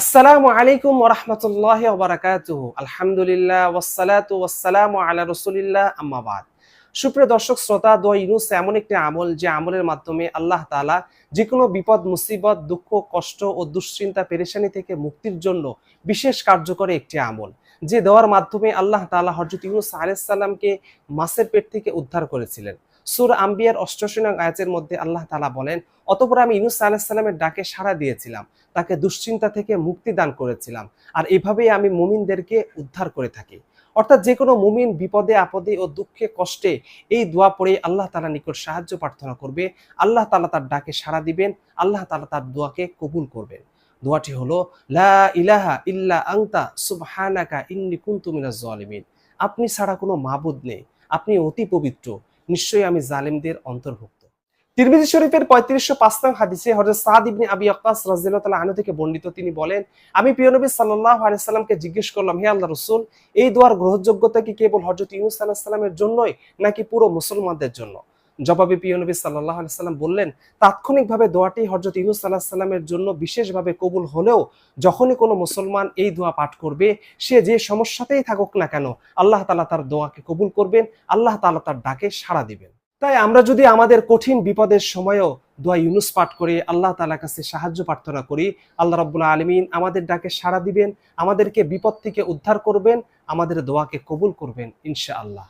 আসসালামু আলাইকুম ওরহমতুল্লাহ ওবরাকাতুহ আলহামদুলিল্লাহ ওয়াসসালাতু ওয়াসসালামু আলা রসুলিল্লাহ আম্মাবাদ সুপ্রিয় দর্শক, শ্রোতা, দোয়া ইউনুস, এমন একটি আমল, যে আমলের মাধ্যমে আল্লাহ তাআলা যে কোনো বিপদ, মুসিবত, দুঃখ, কষ্ট ও দুশ্চিন্তা, পেরেশানি থেকে মুক্তির জন্য বিশেষ কার্যকরী একটি আমল, যে দেওয়ার মাধ্যমে আল্লাহ তাআলা হজরত ইউনুস আলাইসাল্লামকে মাছের পেট থেকে উদ্ধার করেছিলেন। সুর আম্বিয়ার অষ্টশী নং আয়াতের মধ্যে আল্লাহ তালা বলেন, অতপর আমি ইউনুস আলাইসাল্লামের ডাকে সাড়া দিয়েছিলাম, তাকে দুশ্চিন্তা থেকে মুক্তি দান করেছিলাম, আর এভাবেই আমি মুমিনদেরকে উদ্ধার করে থাকি। অর্থাৎ যে কোনো মুমিন বিপদে, আপদে ও দুঃখে, কষ্টে এই দোয়া পড়ে আল্লাহ তালা নিকট সাহায্য প্রার্থনা করবে। আল্লাহ তালা তার ডাকে সাড়া দিবেন, আল্লাহ তালা তার দোয়াকে কবুল করবেন। দোয়াটি হলো, লা ইলাহা ইল্লা আংতা সুবহানাকা ইন্নি আপনি ছাড়া কোনো মাবুদ নেই, আপনি অতি পবিত্র। নিশ্চয়ই আমি জালিমদের অন্তর্ভুক্ত। তিরমিজি শরীফের পঁয়ত্রিশশো পাঁচ নং হাদিসে হজরত সাদ ইবনি আবি আকাস রাজিল্লাহ তালা আনু থেকে বর্ণিত তিনি বলেন, আমি প্রিয় নবী সাল্লাল্লাহু আলাইহি সাল্লামকে জিজ্ঞেস করলাম, হে আল্লাহ রসুল, এই দোয়ার গ্রহযোগ্যতা কি কেবল হজরত ইউনুস আলাহিসাল্লামের জন্যই নাকি পুরো মুসলমানদের জন্য? জবাবে প্রিয় নবী সাল্লাল্লাহু আলাইহি সাল্লাম বললেন, তাৎক্ষণিকভাবে দোয়াটি হযরত ইউনূস আলাইহিস সালামের জন্য বিশেষভাবে কবুল হলেও যখনই কোনো মুসলমান এই দোয়া পাঠ করবে, সে যে সমস্যাতেই থাকুক না কেন, আল্লাহ তালা তার দোয়াকে কবুল করবেন, আল্লাহ তাআলা তার ডাকে সাড়া দিবেন। তাই আমরা যদি আমাদের কঠিন বিপদের সময়ও দোয়া ইউনুস পাঠ করে, আল্লাহ তালার কাছে সাহায্য প্রার্থনা করি, আল্লাহ রব্বুল্লা আলমিন আমাদের ডাকে সাড়া দিবেন, আমাদেরকে বিপদ থেকে উদ্ধার করবেন, আমাদের দোয়াকে কবুল করবেন ইনশা আল্লাহ